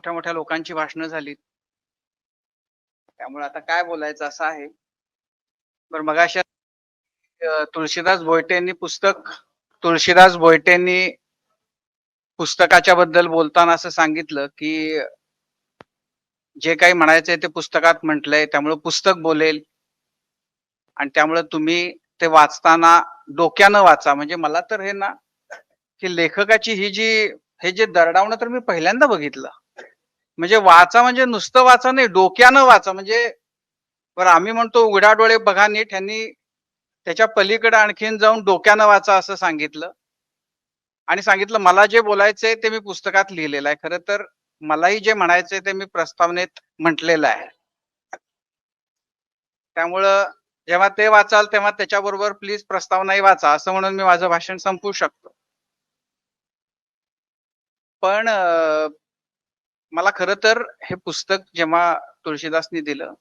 मोठ्या मोठ्या लोकांची भाषणं झाली त्यामुळे आता काय बोलायचं असं आहे. बरं मग अशा तुळशीदास भोयटेंनी पुस्तक तुळशीदास भोयटेंनी पुस्तकाच्या बद्दल बोलताना असं सांगितलं की जे काही म्हणायचंय ते पुस्तकात म्हटलंय त्यामुळे पुस्तक बोलेल. आणि त्यामुळे तुम्ही ते वाचताना डोक्यानं वाचा. म्हणजे मला तर हे ना की लेखकाची ही जी हे जे दरडावणं तर मी पहिल्यांदा बघितलं. म्हणजे वाचा म्हणजे नुसतं वाचा नाही डोक्यानं वाचा. म्हणजे बरं आम्ही म्हणतो उघडा डोळे बघा नीट. ह्यांनी त्याच्या पलीकडे आणखीन जाऊन डोक्यानं वाचा असं सांगितलं. आणि सांगितलं मला जे बोलायचंय ते मी पुस्तकात लिहिलेलं आहे. खरं तर मलाही जे म्हणायचंय ते मी प्रस्तावनेत म्हटलेलं आहे. त्यामुळं जेव्हा ते वाचाल तेव्हा त्याच्याबरोबर प्लीज प्रस्तावनाही वाचा. असं म्हणून मी माझं भाषण संपवू शकतो. पण मला खर तर हे पुस्तक जेव्हा तुळशीदासनी दिलं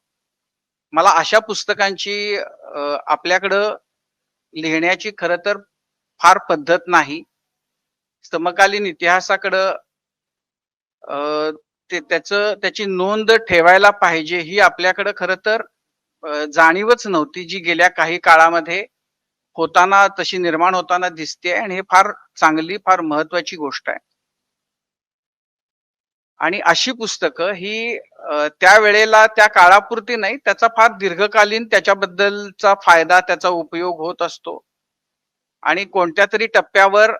मला अशा पुस्तकांची आपल्याकडं लिहिण्याची खर तर फार पद्धत नाही. समकालीन इतिहासाकडं अं, ते त्याच त्याची नोंद ठेवायला पाहिजे ही आपल्याकडं खरं तर जाणीवच नव्हती जी गेल्या काही काळामध्ये होताना तशी निर्माण होताना दिसते आणि हे फार चांगली फार महत्वाची गोष्ट आहे. आणि अशी पुस्तकं ही त्यावेळेला त्या वेळेला त्या काळापुरती नाही त्याचा फार दीर्घकालीन त्याच्याबद्दलचा फायदा त्याचा उपयोग होत असतो. आणि कोणत्या तरी टप्प्यावर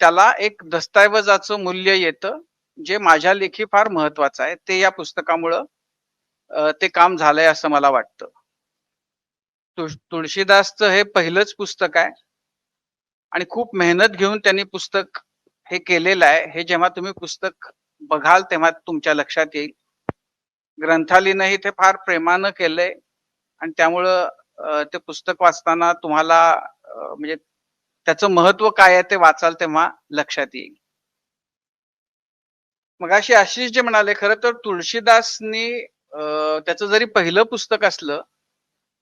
त्याला एक दस्तऐवजाचं मूल्य येतं जे माझ्या लेखी फार महत्वाचं आहे. ते या पुस्तकामुळं ते काम झालंय असं मला वाटतं. तुळशीदासचं हे पहिलंच पुस्तक आहे. आणि खूप मेहनत घेऊन त्यांनी पुस्तक हे केलेलं आहे. हे जेव्हा तुम्ही पुस्तक बघाल तेव्हा तुमच्या लक्षात येईल. ग्रंथालीनही ते फार प्रेमानं केलंय आणि त्यामुळं ते पुस्तक वाचताना तुम्हाला म्हणजे त्याचं महत्त्व काय आहे ते वाचाल तेव्हा लक्षात येईल. मग अशी आशिष जे म्हणाले खरं तर तुळशीदासनी त्याचं जरी पहिलं पुस्तक असलं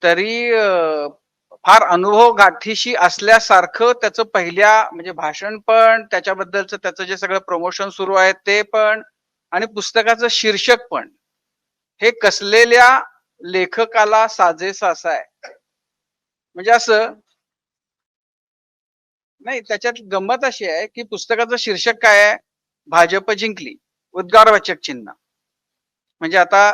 तरी फार अनुभव गाठीशी असल्यासारखं त्याचं पहिल्या म्हणजे भाषण पण त्याच्याबद्दलचं त्याचं जे सगळं प्रमोशन सुरू आहे ते पण आणि पुस्तकाचं शीर्षक पण. हे कसलेल्या लेखकाला साजेसा असं आहे म्हणजे असं नाही त्याच्यात गंमत अशी आहे की पुस्तकाचं शीर्षक काय आहे? भाजप जिंकली. उद्गारवाचक चिन्ह. म्हणजे आता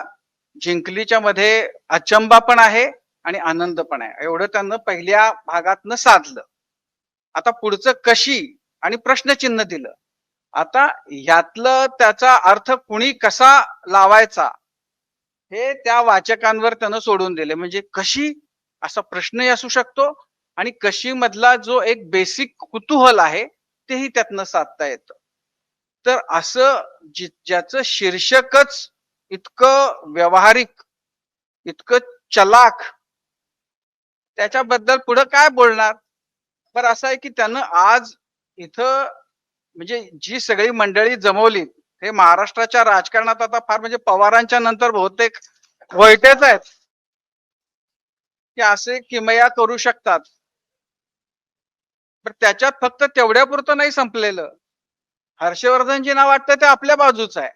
जिंकलीच्या मध्ये अचंबा पण आहे आणि आनंद पण आहे. एवढं त्यानं पहिल्या भागातनं साधलं. आता पुढचं कशी? आणि प्रश्नचिन्ह दिलं. आता यातलं त्याचा अर्थ कुणी कसा लावायचा? हे त्या वाचकांवर त्यानं सोडून दिले. म्हणजे कशी? असा प्रश्नही असू शकतो. आणि कशी मधला जो एक बेसिक कुतूहल आहे तेही त्यातनं साधता येतं. तर असं जि- ज्याचं शीर्षकच इतकं व्यावहारिक इतकं चलाख त्याच्याबद्दल पुढं काय बोलणार? पण असं आहे की त्यानं आज इथं म्हणजे जी सगळी मंडळी जमवली हे महाराष्ट्राच्या राजकारणात आता फार म्हणजे पवारांच्या नंतर बहुतेक वैटेच आहेत. की असे किमया करू शकतात. पण त्याच्यात फक्त तेवढ्या पुरतं नाही संपलेलं. हर्षवर्धनजींना वाटतं ते आपल्या बाजूच आहे.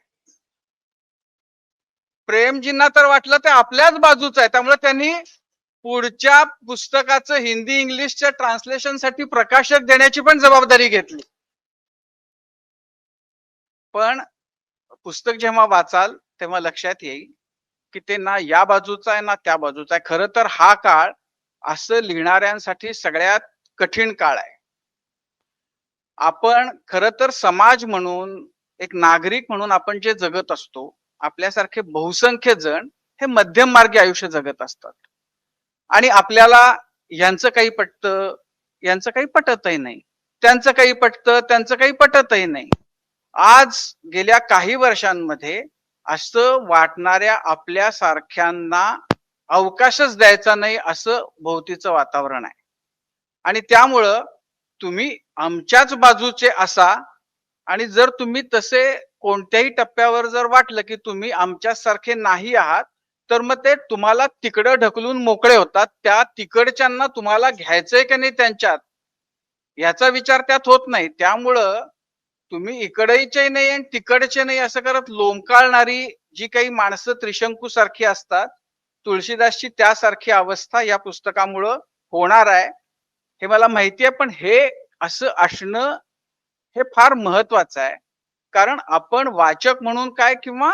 प्रेमजींना तर वाटलं ते आपल्याच बाजूच आहे. त्यामुळे त्यांनी पुढच्या पुस्तकाचं हिंदी इंग्लिशच्या ट्रान्सलेशनसाठी प्रकाशक देण्याची पण जबाबदारी घेतली. पण पुस्तक जेव्हा वाचाल तेव्हा लक्षात येईल की ते ना या बाजूचा आहे ना त्या बाजूचा आहे. खरं तर हा काळ असं लिहिणाऱ्यांसाठी सगळ्यात कठीण काळ आहे. आपण खरं तर समाज म्हणून एक नागरिक म्हणून आपण जे जगत असतो आपल्यासारखे बहुसंख्य जण हे मध्यम मार्गी आयुष्य जगत असतात. आणि आपल्याला यांचं काही पटतं यांचं काही पटतही नाही. त्यांचं काही पटतं त्यांचं काही पटतही नाही. आज गेल्या काही वर्षांमध्ये असं वाटणाऱ्या आपल्या सारख्यांना अवकाशच द्यायचा नाही असं भोवतीचं वातावरण आहे. आणि त्यामुळं तुम्ही आमच्याच बाजूचे असा आणि जर तुम्ही तसे कोणत्याही टप्प्यावर जर वाटलं की तुम्ही आमच्या सारखे नाही आहात तर मग ते तुम्हाला तिकडं ढकलून मोकळे होतात. त्या तिकडच्यांना तुम्हाला घ्यायचंय की नाही त्यांच्यात? याचा विचार त्यात होत नाही. त्यामुळं तुम्ही इकडचे नाही आणि तिकडचे नाही असं करत लोंबकाळणारी जी काही माणसं त्रिशंकू सारखी असतात तुळशीदासची त्यासारखी अवस्था या पुस्तकामुळं होणार आहे. हे मला माहिती आहे पण हे असं असणं हे फार महत्वाचं आहे. कारण आपण वाचक म्हणून काय किंवा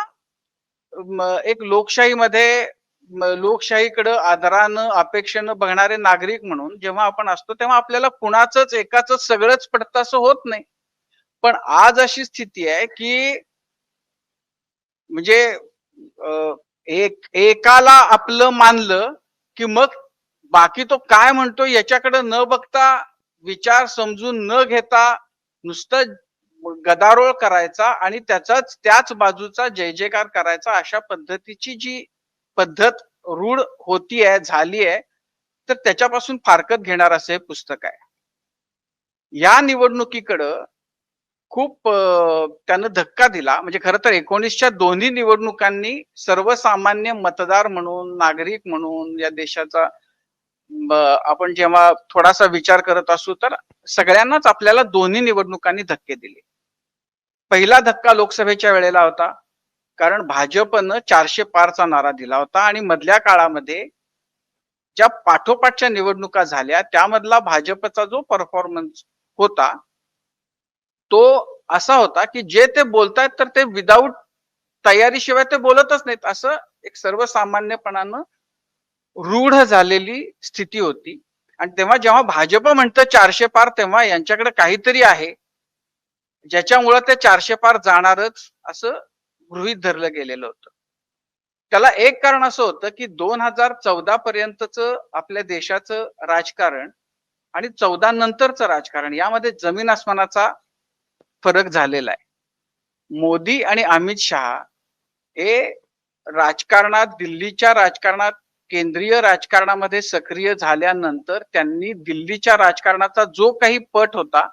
एक लोकशाहीमध्ये लोकशाहीकडं आदरानं अपेक्षेनं बघणारे नागरिक म्हणून जेव्हा आपण असतो तेव्हा आपल्याला कुणाचंच एकाच सगळंच पडतं असं होत नाही. पण आज अशी स्थिती आहे की म्हणजे एक एकाला आपलं मानलं की मग बाकी तो काय म्हणतो याच्याकडे न बघता विचार समजून न घेता नुसतं गदारोळ करायचा आणि त्याचाच त्याच बाजूचा जय जयकार करायचा अशा पद्धतीची जी पद्धत रूढ होती आहे झाली आहे तर त्याच्यापासून फारकत घेणार असं हे पुस्तक आहे. या निवडणुकीकडं खूप त्यानं धक्का दिला. म्हणजे खरं तर एकोणीसच्या दोन्ही निवडणुकांनी सर्वसामान्य मतदार म्हणून नागरिक म्हणून या देशाचा आपण जेव्हा थोडासा विचार करत असू तर सगळ्यांनाच आपल्याला दोन्ही निवडणुकांनी धक्के दिले. पहिला धक्का लोकसभेच्या वेळेला होता. कारण भाजपनं चारशे पारचा नारा दिला होता आणि मधल्या काळामध्ये ज्या पाठोपाठच्या निवडणुका झाल्या त्यामधला भाजपचा जो परफॉर्मन्स होता तो असा होता की जे ते बोलतायत तर ते विदाऊट तयारीशिवाय ते बोलतच नाहीत. असं एक सर्वसामान्यपणानं रूढ झालेली स्थिती होती. आणि तेव्हा जेव्हा भाजप म्हणतं चारशे पार तेव्हा यांच्याकडे काहीतरी आहे. ज्याच्यामुळं ते चारशे पार जाणारच असं गृहीत धरलं गेलेलं होतं. त्याला एक कारण असं होतं की दोन हजार चौदा पर्यंतच आपल्या देशाचं राजकारण आणि चौदा नंतरचं राजकारण यामध्ये जमीन आसमानाचा फरक झालेला आहे. मोदी आणि अमित शहा हे राजकारणात दिल्लीच्या राजकारणात केंद्रीय राजकारणामध्ये सक्रिय झाल्यानंतर त्यांनी दिल्लीच्या राजकारणाचा जो काही पट होता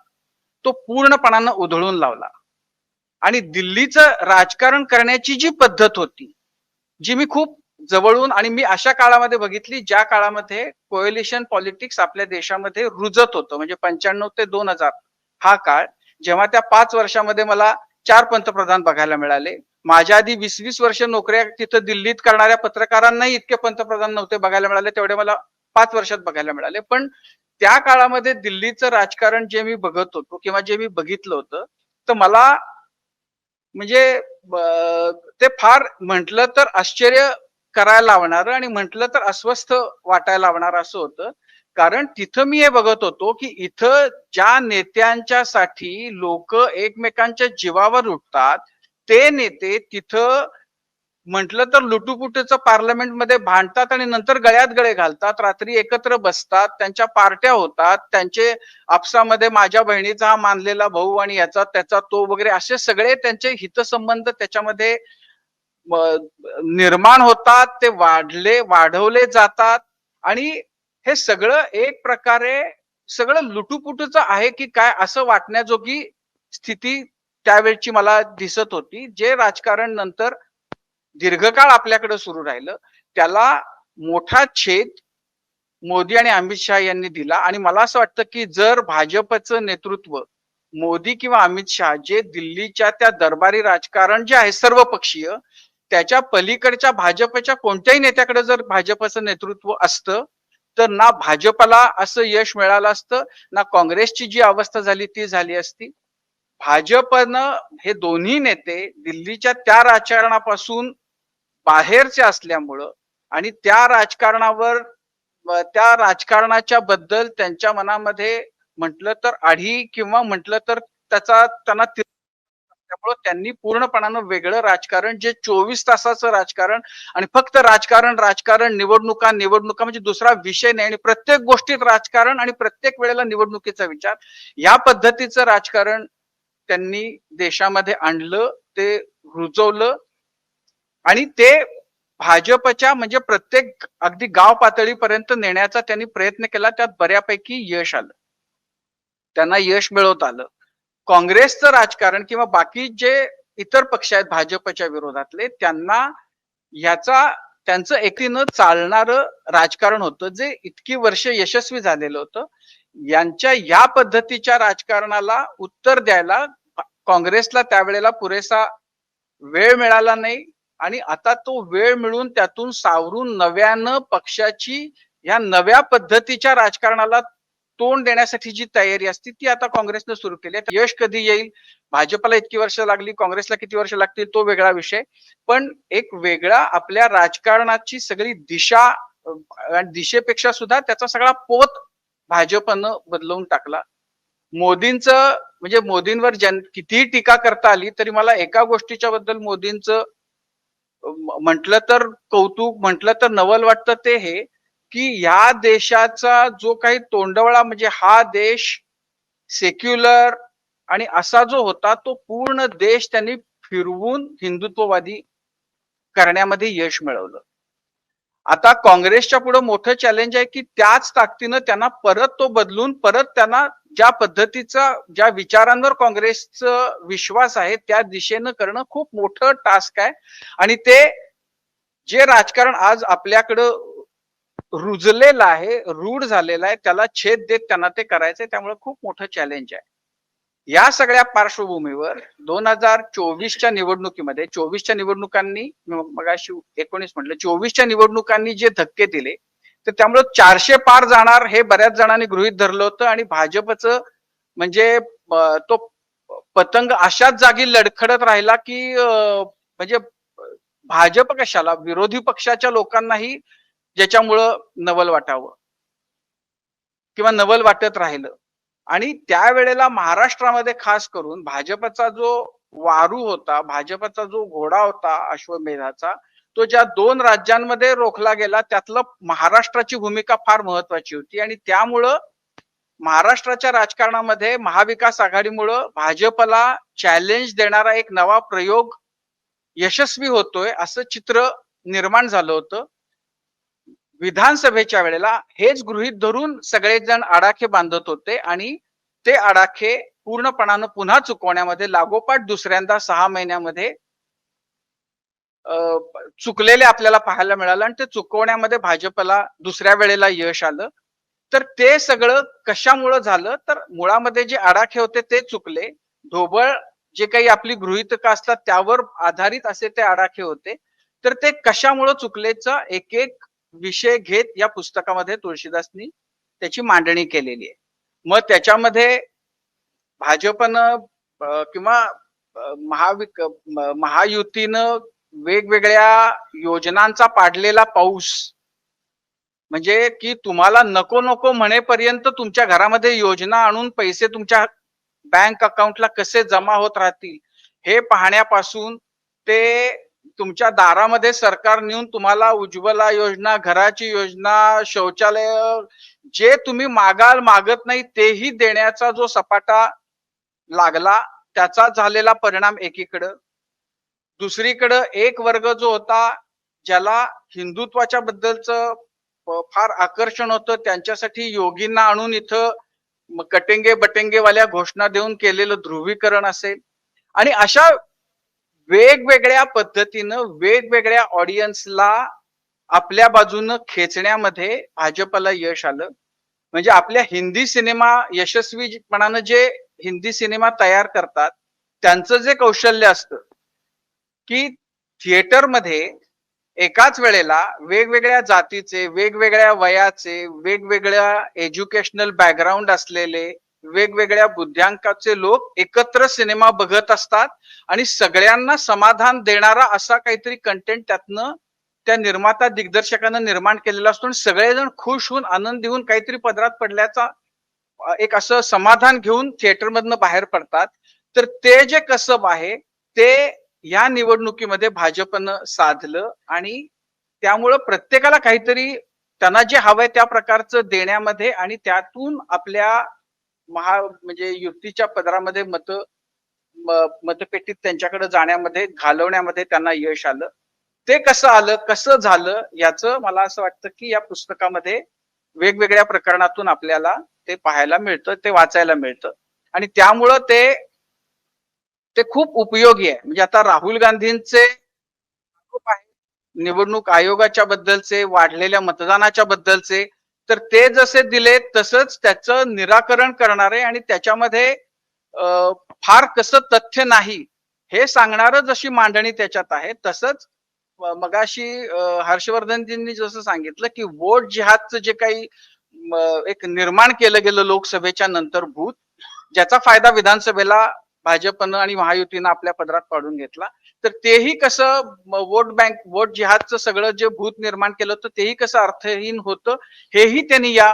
तो पूर्णपणानं उधळून लावला. आणि दिल्लीचं राजकारण करण्याची जी पद्धत होती जी मी खूप जवळून आणि मी अशा काळामध्ये बघितली ज्या काळामध्ये कोएलिशन पॉलिटिक्स आपल्या देशामध्ये रुजत होतं. म्हणजे पंच्याण्णव ते दोन हजार हा काळ जेव्हा त्या पाच वर्षामध्ये मला चार पंतप्रधान बघायला मिळाले. माझ्या आधी वीस वीस वर्ष नोकऱ्या तिथं दिल्लीत करणाऱ्या पत्रकारांनाही इतके पंतप्रधान नव्हते बघायला मिळाले तेवढे मला पाच वर्षात बघायला मिळाले. पण त्या काळामध्ये दिल्लीचं राजकारण जे मी बघत होतो किंवा जे मी बघितलं होतं तर मला म्हणजे ते फार म्हटलं तर आश्चर्य करायला लावणार आणि म्हटलं तर अस्वस्थ वाटायला लावणार असं होतं. कारण तिथं मी हे बघत होतो की इथं ज्या नेत्यांच्या साठी लोक एकमेकांच्या जीवावर उठतात ते नेते तिथं म्हटलं तर लुटूपुटूचं पार्लमेंटमध्ये भांडतात आणि नंतर गळ्यात गळे घालतात. रात्री एकत्र बसतात त्यांच्या पार्ट्या होतात त्यांचे आपसामध्ये माझ्या बहिणीचा हा मानलेला भाऊ आणि याचा त्याचा तो वगैरे असे सगळे त्यांचे हितसंबंध त्याच्यामध्ये निर्माण होतात ते वाढले वाढवले जातात. आणि हे सगळं एक प्रकारे सगळं लुटूपुटूचं आहे की काय असं वाटण्याजोगी स्थिती त्यावेळची मला दिसत होती जे राजकारण नंतर दीर्घकाळ आपल्याकडे सुरू राहिलं. त्याला मोठा छेद मोदी आणि अमित शहा यांनी दिला. आणि मला असं वाटतं की जर भाजपचं नेतृत्व मोदी किंवा अमित शहा जे दिल्लीच्या त्या दरबारी राजकारण जे आहे सर्वपक्षीय त्याच्या पलीकडच्या भाजपच्या कोणत्याही नेत्याकडे जर भाजपचं नेतृत्व असतं तर ना भाजपला असं यश मिळालं असतं ना काँग्रेसची जी अवस्था झाली ती झाली असती. भाजपनं हे दोन्ही नेते दिल्लीच्या त्या राजकारणापासून बाहेरचे असल्यामुळं आणि त्या राजकारणावर त्या राजकारणाच्या बद्दल त्यांच्या मनामध्ये म्हटलं तर आढी किंवा म्हटलं तर त्याचा त्यांना ति- त्यामुळं त्यांनी पूर्णपणानं वेगळं राजकारण जे चोवीस तासाचं राजकारण आणि फक्त राजकारण राजकारण निवडणुका निवडणुका म्हणजे दुसरा विषय नाही आणि प्रत्येक गोष्टीत राजकारण आणि प्रत्येक वेळेला निवडणुकीचा विचार या पद्धतीचं राजकारण त्यांनी देशामध्ये आणलं ते रुजवलं आणि ते भाजपच्या म्हणजे प्रत्येक अगदी गाव पातळीपर्यंत नेण्याचा त्यांनी प्रयत्न केला त्यात बऱ्यापैकी यश आलं. त्यांना यश मिळवत आलं. काँग्रेसचं राजकारण किंवा बाकी जे इतर पक्ष आहेत भाजपच्या विरोधातले त्यांना ह्याचा त्यांचं एकीनं चालणारं राजकारण होतं जे इतकी वर्ष यशस्वी झालेलं होतं. यांच्या या पद्धतीच्या राजकारणाला उत्तर द्यायला काँग्रेसला त्यावेळेला पुरेसा वेळ मिळाला नाही. आणि आता तो वेळ मिळून त्यातून सावरून नव्यानं पक्षाची या नव्या पद्धतीच्या राजकारणाला तोंड देण्यासाठी जी तयारी असते ती आता काँग्रेसनं सुरू केली आहे. यश कधी येईल? भाजपला इतकी वर्ष लागली काँग्रेसला किती वर्ष लागतील तो वेगळा विषय. पण एक वेगळा आपल्या राजकारणाची सगळी दिशा दिशेपेक्षा सुद्धा त्याचा सगळा पोत भाजपनं बदलवून टाकला. मोदींचं म्हणजे मोदींवर जन कितीही टीका करता आली तरी मला एका गोष्टीच्या बद्दल मोदींचं म्हटलं तर कौतुक म्हटलं तर नवल वाटतं ते हे की या देशाचा जो काही तोंडवळा म्हणजे हा देश सेक्युलर आणि असा जो होता तो पूर्ण देश त्यांनी फिरवून हिंदुत्ववादी करण्यामध्ये यश मिळवलं. आता काँग्रेसच्या पुढे मोठं चॅलेंज आहे की त्याच ताकदीनं त्यांना परत तो बदलून परत त्यांना ज्या पद्धतीचा ज्या विचारांवर काँग्रेसचं विश्वास आहे त्या दिशेनं करणं खूप मोठं टास्क आहे. आणि ते जे राजकारण आज आपल्याकडं रुजलेलं आहे रूढ झालेलं आहे त्याला छेद देत त्यांना ते करायचंय त्यामुळे खूप मोठं चॅलेंज आहे. या सगळ्या पार्श्वभूमीवर दोन हजार चोवीसच्या निवडणुकीमध्ये चोवीसच्या निवडणुकांनी मग एकोणीस म्हटलं चोवीसच्या निवडणुकांनी जे धक्के दिले तर त्यामुळे चारशे पार जाणार हे बऱ्याच जणांनी गृहित धरलं होतं आणि भाजपचं म्हणजे तो पतंग अशाच जागी लडखडत राहिला की म्हणजे भाजप कशाला विरोधी पक्षाच्या लोकांनाही ज्याच्यामुळं नवल वाटावं किंवा नवल वाटत राहिलं. आणि त्यावेळेला महाराष्ट्रामध्ये खास करून भाजपचा जो वारू होता भाजपचा जो घोडा होता अश्वमेधाचा तो ज्या दोन राज्यांमध्ये रोखला गेला त्यातलं महाराष्ट्राची भूमिका फार महत्वाची होती. आणि त्यामुळं महाराष्ट्राच्या राजकारणामध्ये महाविकास आघाडीमुळं भाजपला चॅलेंज देणारा एक नवा प्रयोग यशस्वी होतोय असं चित्र निर्माण झालं होतं. विधानसभेच्या वेळेला हेच गृहीत धरून सगळेजण आडाखे बांधत होते आणि ते आडाखे पूर्णपणानं पुन्हा चुकवण्यामध्ये लागोपाठ दुसऱ्यांदा सहा महिन्यामध्ये चुकलेले आपल्याला पाहायला मिळालं आणि ते चुकवण्यामध्ये भाजपला दुसऱ्या वेळेला यश आलं. तर ते सगळं कशामुळं झालं? तर मुळामध्ये जे आडाखे होते ते चुकले. ढोबळ जे काही आपली गृहितका असतात त्यावर आधारित असे ते आडाखे होते. तर ते कशामुळं चुकलेचं? एक एक विषय घेत या पुस्तकामध्ये तुळशीदासनी त्याची मांडणी केलेली आहे. मग त्याच्यामध्ये भाजपनं किंवा महाविक महायुतीनं वेगवेगळ्या योजनांचा पाडलेला पाऊस म्हणजे की तुम्हाला नको नको म्हणेपर्यंत तुमच्या घरामध्ये योजना आणून पैसे तुमच्या बँक अकाउंटला कसे जमा होत राहतील हे पाहण्यापासून ते तुमच्या दारामध्ये सरकार नेऊन तुम्हाला उज्ज्वला योजना घराची योजना शौचालय जे तुम्ही मागाल मागत नाही तेही देण्याचा जो सपाटा लागला त्याचा झालेला परिणाम एकीकडं. दुसरीकडं एक वर्ग जो होता ज्याला हिंदुत्वाच्या बद्दलच फार आकर्षण होतं त्यांच्यासाठी योगींना आणून इथं कटेंगे बटेंगेवाल्या घोषणा देऊन केलेलं ध्रुवीकरण असेल. आणि अशा वेगवेगळ्या पद्धतीनं वेगवेगळ्या ऑडियन्सला आपल्या बाजूनं खेचण्यामध्ये भाजपला यश आलं. म्हणजे आपल्या हिंदी सिनेमा यशस्वीपणानं जे हिंदी सिनेमा तयार करतात त्यांचं जे कौशल्य असतं की थिएटरमध्ये एकाच वेळेला वेगवेगळ्या जातीचे वेगवेगळ्या वयाचे वेगवेगळ्या एज्युकेशनल बॅकग्राऊंड असलेले वेगवेगळ्या बुद्ध्यांकाचे लोक एकत्र सिनेमा बघत असतात आणि सगळ्यांना समाधान देणारा असा काहीतरी कंटेंट त्यातनं त्या निर्माता दिग्दर्शकानं निर्माण केलेला असतो आणि सगळेजण खुश होऊन आनंद घेऊन काहीतरी पदरात पडल्याचा एक असं समाधान घेऊन थिएटरमधनं बाहेर पडतात. तर ते जे कसब आहे ते या निवडणुकीमध्ये भाजपनं साधलं आणि त्यामुळं प्रत्येकाला काहीतरी त्यांना जे हवंय त्या प्रकारचं देण्यामध्ये आणि त्यातून आपल्या महा म्हणजे युतीच्या पदरामध्ये मत मतपेटीत त्यांच्याकडे जाण्यामध्ये घालवण्यामध्ये त्यांना यश आलं. ते कसं आलं कसं झालं याचं मला असं वाटतं की या पुस्तकामध्ये वेगवेगळ्या प्रकरणातून आपल्याला ते पाहायला मिळतं ते वाचायला मिळतं. आणि त्यामुळं ते ते खूप उपयोगी आहे. म्हणजे आता राहुल गांधींचे निवडणूक आयोगाच्या बद्दलचे वाढलेल्या मतदानाच्या बद्दलचे तर ते जसे दिले तसंच त्याचं निराकरण करणारे आणि त्याच्यामध्ये फार कसं तथ्य नाही हे सांगणारं जशी मांडणी त्याच्यात आहे तसंच मगाशी हर्षवर्धनजींनी जसं सांगितलं की वोट जिहादचं जे काही एक निर्माण केलं गेलं लोकसभेच्या नंतर भूत ज्याचा फायदा विधानसभेला भाजपनं आणि महायुतीनं आपल्या पदरात पाडून घेतला तर तेही कसं वोट बँक वोट जिहादचं सगळं जे भूत निर्माण केलं होतं तेही कसं अर्थहीन होतं हेही त्यांनी या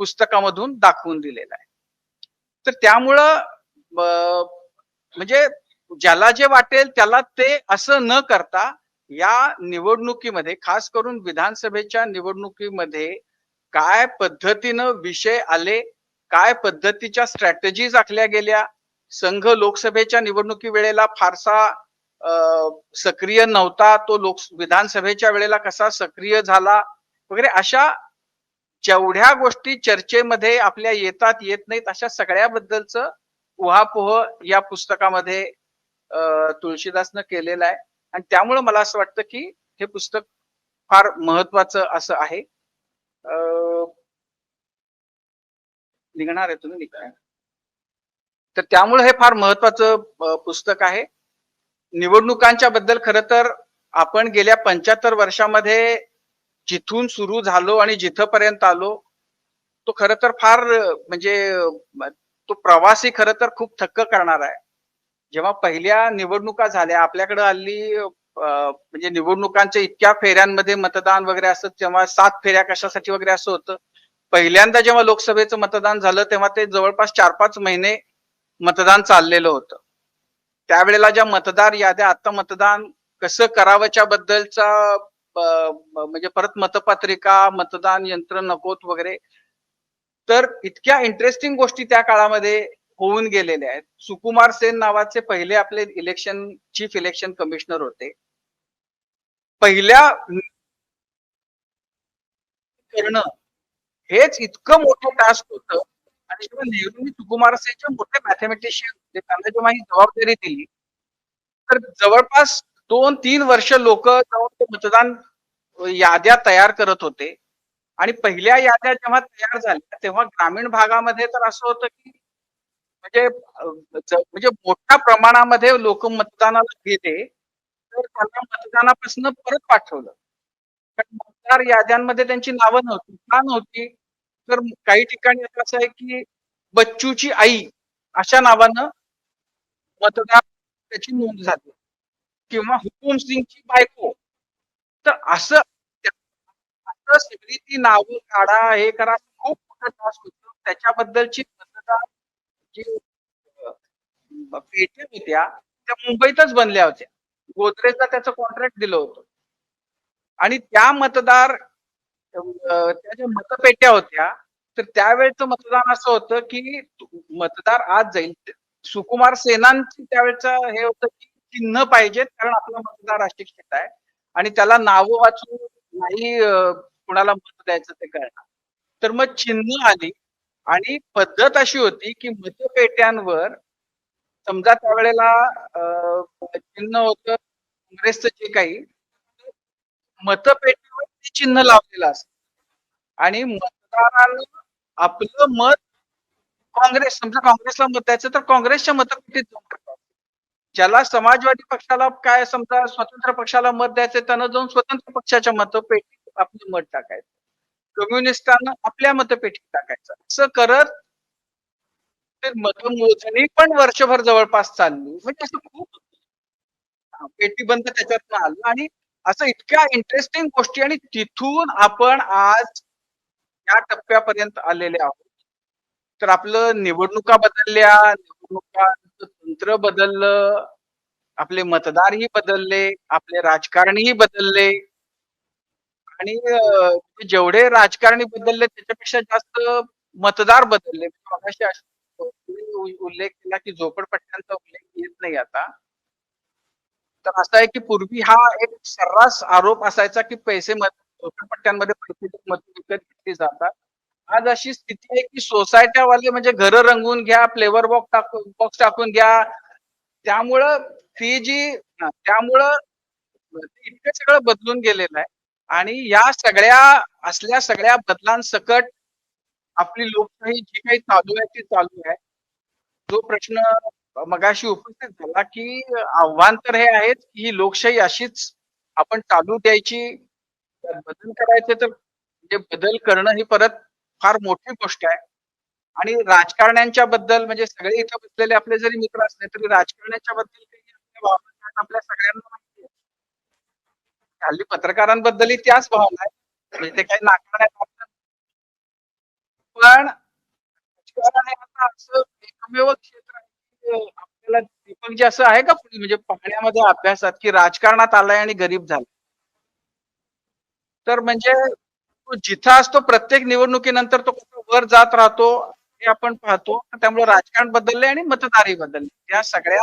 पुस्तकामधून दाखवून दिलेलं आहे. तर त्यामुळं म्हणजे ज्याला जे वाटेल त्याला ते असं न करता या निवडणुकीमध्ये खास करून विधानसभेच्या निवडणुकीमध्ये काय पद्धतीनं विषय आले काय पद्धतीच्या स्ट्रॅटेजीज आखल्या गेल्या संघ लोकसभेच्या निवडणुकी वेळेला फारसा सक्रिय नव्हता तो लोक विधानसभेच्या वेळेला कसा सक्रिय झाला वगैरे अशा जेवढ्या गोष्टी चर्चेमध्ये आपल्या येतात येत नाहीत अशा सगळ्याबद्दलच उहापोह या पुस्तकामध्ये तुळशीदासनं केलेलं आहे. आणि त्यामुळे मला असं वाटतं की हे पुस्तक फार महत्वाचं असं आहे. निघणार आहे तुम्ही निघणार तर त्यामुळे हे फार महत्वाचं पुस्तक आहे. निवडणुकांच्या बद्दल खर तर आपण गेल्या पंच्याहत्तर वर्षामध्ये जिथून सुरू झालो आणि जिथपर्यंत आलो तो खर तर फार म्हणजे तो प्रवासी खर तर खूप थक्क करणार आहे. जेव्हा पहिल्या निवडणुका झाल्या आपल्याकडे हल्ली म्हणजे निवडणुकांच्या इतक्या फेऱ्यांमध्ये मतदान वगैरे असत तेव्हा सात फेऱ्या कशासाठी वगैरे असं होतं. पहिल्यांदा जेव्हा लोकसभेचं मतदान झालं तेव्हा ते जवळपास चार पाच महिने मतदान चाललेलं होतं. त्यावेळेला ज्या मतदार याद्या आता मतदान कसं करावंच्या बद्दलचा म्हणजे परत मतपत्रिका मतदान यंत्र नकोत वगैरे. तर इतक्या इंटरेस्टिंग गोष्टी त्या काळामध्ये होऊन गेलेल्या आहेत. सुकुमार सेन नावाचे पहिले आपले इलेक्शन चीफ इलेक्शन कमिशनर होते. पहिल्या करणं हेच इतकं मोठं टास्क होतं. आणि जेव्हा नेहरूंनी सुकुमार सेनचे मोठे मॅथमॅटिशियन त्यांना जेव्हा ही जबाबदारी दिली तर जवळपास दोन तीन वर्ष लोक मतदान याद्या तयार करत होते. आणि पहिल्या याद्या जेव्हा तयार झाल्या तेव्हा ग्रामीण भागामध्ये तर असं होतं की म्हणजे म्हणजे मोठ्या प्रमाणामध्ये लोक मतदानाला गेले तर त्यांना मतदानापासून परत पाठवलं. कारण मतदार याद्यांमध्ये त्यांची नावं नव्हती का नव्हती? तर काही ठिकाणी असं असं आहे की बच्चूची आई अशा नावानं मतदार त्याची नोंद झाली. किंवा हुकुम सिंगची बायको. तर असं सगळी ती नावं काढा हे करा खूप मोठं त्रास होतं. त्याच्याबद्दलची मतदार जी पेटे होत्या त्या मुंबईतच बनल्या होत्या. गोदरेजला त्याचं कॉन्ट्रॅक्ट दिलं होतं. आणि त्या मतदार त्या ज्या मतपेट्या होत्या तर त्यावेळेचं मतदान असं होतं की मतदार आज जाईल. सुकुमार सेनांची त्यावेळेचं हे होतं की चिन्ह पाहिजेत कारण आपला मतदार अशिक्षित आहे आणि त्याला नावं वाचून नाही कुणाला मत द्यायचं ते कळणार. तर मग चिन्ह आली आणि पद्धत अशी होती की मतपेट्यांवर समजा त्यावेळेला चिन्ह होतं काँग्रेसचं जे काही मतपेटीवर चिन्ह लावलेलं असतं. आणि मतदारांना आपलं मत काँग्रेस समजा काँग्रेसला मत द्यायचं तर काँग्रेसच्या मतपेटीत जाऊन ज्याला समाजवादी पक्षाला काय समजा स्वतंत्र पक्षाला मत द्यायचं त्यांना जाऊन स्वतंत्र पक्षाच्या मतपेटीत आपलं मत टाकायचं. कम्युनिस्टांना आपल्या मतपेटीत टाकायचं. असं करत ते मतमोजणी पण वर्षभर जवळपास चालली. म्हणजे असं खूप पेटी बंद त्याच्यातनं आलं आणि असं इतक्या इंटरेस्टिंग गोष्टी आणि तिथून आपण आज या टप्प्यापर्यंत आलेले आहोत. तर आपलं निवडणुका बदलल्या निवडणुकांचं तंत्र बदललं आपले मतदारही बदलले आपले राजकारणीही बदलले. आणि जेवढे राजकारणी बदलले त्याच्यापेक्षा जास्त मतदार बदलले. म्हणजे उल्लेख केला की झोपडपट्ट्यांचा उल्लेख येत नाही आता. तर असं आहे की पूर्वी हा एक सर्रास आरोप असायचा की पैसे झोपडपट्ट्यांमध्ये पैसे विकत घेतली जातात. आज अशी स्थिती आहे की सोसायट्यावाले म्हणजे घरं रंगवून घ्या फ्लेवर बॉक्स टाकून बॉक्स टाकून घ्या. त्यामुळं ती जी त्यामुळं ते इतकं सगळं बदलून गेलेलं आहे. आणि या सगळ्या असल्या सगळ्या बदलांसकट आपली लोकशाही जी काही चालू आहे ती चालू आहे. जो प्रश्न मगाशी उपस्थित झाला, की आव्हान तर हे आहेच, की ही लोकशाही अशीच आपण चालू द्यायची, बदल करायचे तर म्हणजे बदल करणं ही परत फार मोठी गोष्ट आहे. आणि राजकारण्यांच्या बद्दल म्हणजे सगळे इथे बसलेले आपले जरी मित्र असले, तरी राजकारण्याच्या बद्दल काही आपल्या सगळ्यांना माहिती आहे. हल्ली पत्रकारांबद्दलही त्याच भावना आहे म्हणजे ते काही नाकारण्यात नाही. पण राजकारण हे आता असं एकमेव क्षेत्र आहे, आपल्याला दीपक असं आहे का म्हणजे पाहण्यामध्ये अभ्यासात, की राजकारणात आलाय आणि गरीब झालाय? तर म्हणजे तो जिथं असतो प्रत्येक निवडणुकीनंतर तो कसा वर जात राहतो, हे आपण पाहतो. त्यामुळे राजकारण बदललंय आणि मतदारही बदलले. या सगळ्या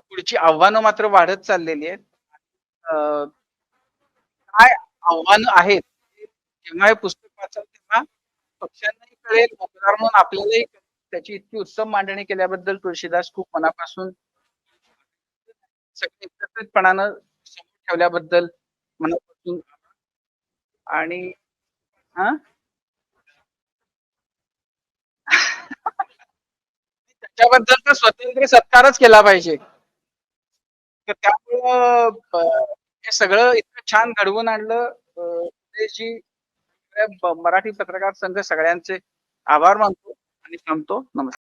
पुढची आव्हानं मात्र वाढत चाललेली आहेत. काय आव्हानं आहेत, जेव्हा हे पुस्तक वाचाल तेव्हा पक्षांना कळेल, मतदार म्हणून आपल्यालाही त्याची इतकी उत्तम मांडणी केल्याबद्दल तुळशीदास खूप मनापासून सगळे एकत्रितपणानं समोर ठेवल्याबद्दल मनापासून आणि हा? त्याच्याबद्दल तर स्वतंत्र सत्कारच केला पाहिजे. तर त्यामुळं हे सगळं इतकं छान घडवून आणलं जी मराठी पत्रकार संघ सगळ्यांचे. आभार मानतो आणि थांबतो. नमस्कार.